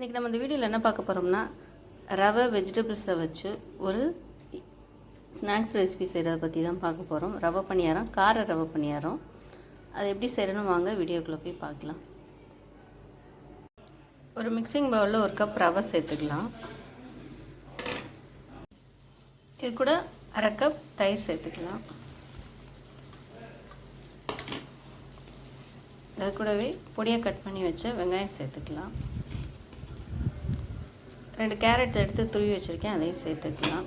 இன்றைக்கி நம்ம இந்த வீடியோவில் என்ன பார்க்க போகிறோம்னா ரவை வெஜிடபிள்ஸை வச்சு ஒரு ஸ்நாக்ஸ் ரெசிபி செய்கிறத பற்றி தான் பார்க்க போகிறோம் ரவை பணியாரம் கார ரவை பணியாரம். அது எப்படி செய்கிறேன்னு வாங்க வீடியோக்குள்ளே போய் பார்க்கலாம். ஒரு மிக்சிங் பவுலில் ஒரு கப் ரவை சேர்த்துக்கலாம். இது கூட அரை கப் தயிர் சேர்த்துக்கலாம். அது கூடவே பொடியாக கட் பண்ணி வச்ச வெங்காயம் சேர்த்துக்கலாம். ரெண்டு கேரட் எடுத்து துருவி வச்சுருக்கேன் அதையும் சேர்த்துக்கலாம்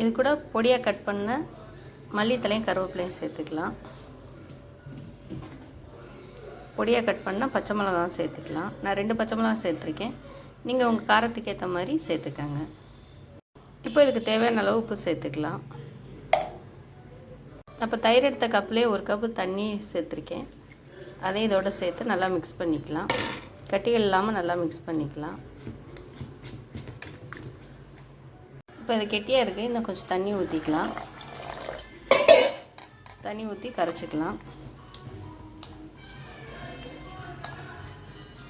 இது கூட பொடியாக கட் பண்ண மல்லித்தலையும் கருவேப்பிலையும் சேர்த்துக்கலாம். பொடியாக கட் பண்ணால் பச்சை மிளகாவும் சேர்த்துக்கலாம். நான் ரெண்டு பச்சை மிளகா சேர்த்துருக்கேன். நீங்கள் உங்கள் காரத்துக்கு ஏற்ற மாதிரி சேர்த்துக்கங்க. இப்போ இதுக்கு தேவையான அளவு உப்பு சேர்த்துக்கலாம். அப்போ தயிர் எடுத்த கப்லேயே ஒரு கப்பு தண்ணி சேர்த்துருக்கேன். அதையும் இதோட சேர்த்து நல்லா மிக்ஸ் பண்ணிக்கலாம். கட்டிகள் இல்லாமல் நல்லா மிக்ஸ் பண்ணிக்கலாம். இப்போ இது கெட்டியாக இருக்குது இன்னும் கொஞ்சம் தண்ணி ஊற்றிக்கலாம் தண்ணி ஊற்றி கரைச்சிக்கலாம்.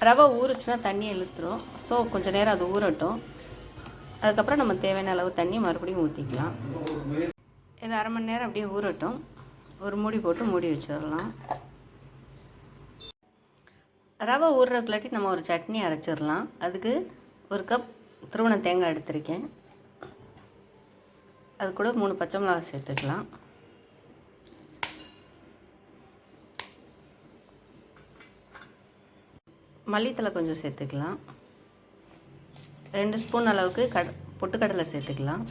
ரவை ஊறுச்சுன்னா தண்ணி இழுத்துரும். ஸோ கொஞ்சம் நேரம் அது ஊறட்டும். அதுக்கப்புறம் நம்ம தேவையான அளவு தண்ணி மறுபடியும் ஊற்றிக்கலாம் இது அரை மணி நேரம் அப்படியே ஊறட்டும். ஒரு மூடி போட்டு மூடி வச்சிடலாம். ரவை ஊறுறதுக்குள்ளாட்டி நம்ம ஒரு சட்னி அரைச்சிடலாம். அதுக்கு ஒரு கப் திருவண தேங்காய் எடுத்திருக்கேன். அது கூட மூணு பச்சை மிளகா சேர்த்துக்கலாம். மல்லித்தலை கொஞ்சம் சேர்த்துக்கலாம். ரெண்டு ஸ்பூன் அளவுக்கு கட பொட்டுக்கடலை சேர்த்துக்கலாம்.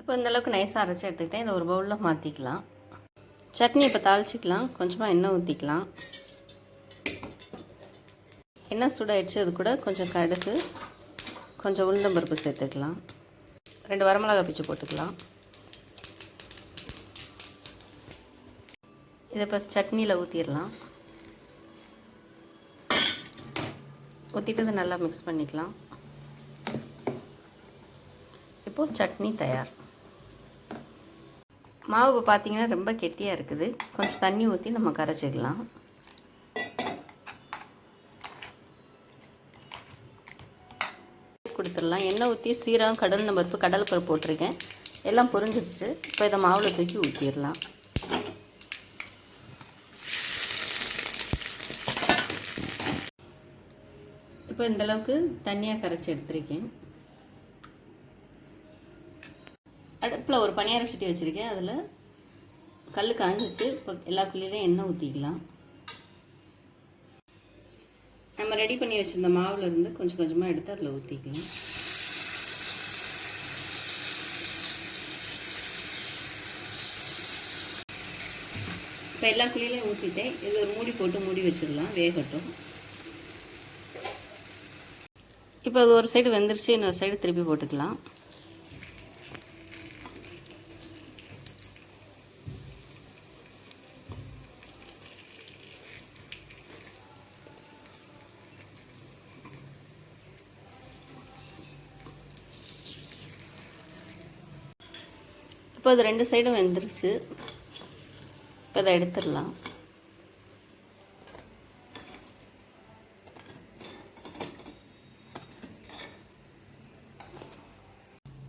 இப்போ இந்த அளவுக்கு நைஸாக அரைச்சி எடுத்துக்கிட்டேன். இதை ஒரு பவுலில் மாற்றிக்கலாம் சட்னி இப்போ தாளிச்சிக்கலாம். கொஞ்சமாக எண்ணெய் ஊற்றிக்கலாம் எண்ணெய் சூடாகிடுச்சு அது கூட கொஞ்சம் கடுகு கொஞ்சம் உளுந்தம்பருப்பு சேர்த்துக்கலாம். ரெண்டு வரமிளகா பிச்சு போட்டுக்கலாம். இதை இப்போ சட்னியில் ஊற்றிடலாம் ஊற்றிட்டு நல்லா மிக்ஸ் பண்ணிக்கலாம். இப்போது சட்னி தயார். மாவு இப்போ பார்த்தீங்கன்னா ரொம்ப கெட்டியாக இருக்குது. கொஞ்சம் தண்ணி ஊற்றி நம்ம கரைச்சிக்கலாம். கொடுத்துடலாம். எண்ணெய் ஊற்றி சீரகம் கடல் பருப்பு கடலை பருப்பு போட்டிருக்கேன். எல்லாம் புரிஞ்சிருச்சு. இப்போ இதை மாவில் தூக்கி ஊற்றிடலாம் இப்போ இந்தளவுக்கு தண்ணியாக கரைச்சி எடுத்துருக்கேன். அடுப்பில் ஒரு பணியார சட்டி வச்சுருக்கேன். அதில் கல் காஞ்சிச்சு இப்போ எல்லா குழியிலையும் எண்ணெய் ஊற்றிக்கலாம் நம்ம ரெடி பண்ணி வச்சுருந்த மாவில் இருந்து கொஞ்சம் கொஞ்சமாக எடுத்து அதில் ஊற்றிக்கலாம் இப்போ எல்லா குழியிலையும் ஊற்றிட்டேன் இது ஒரு மூடி போட்டு மூடி வச்சிடலாம். வேகட்டும். இப்போ அது ஒரு சைடு வெந்துருச்சு. இன்னொரு சைடு திருப்பி போட்டுக்கலாம். இப்போ அது ரெண்டு சைடும் வெந்துருச்சு. இப்போ அதை எடுத்துடலாம்.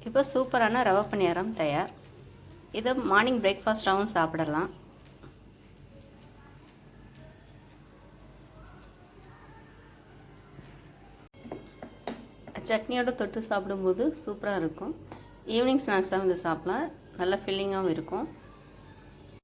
இப்போ சூப்பரான ரவை பணியாரம் தயார். இதை மார்னிங் பிரேக்ஃபாஸ்ட்டாகவும் சாப்பிடலாம். சட்னியோட தொட்டு சாப்பிடும்போது சூப்பராக இருக்கும். ஈவினிங் ஸ்நாக்ஸாகவும் இதை சாப்பிடலாம். நல்ல ஃபில்லிங்காகவும் இருக்கும்.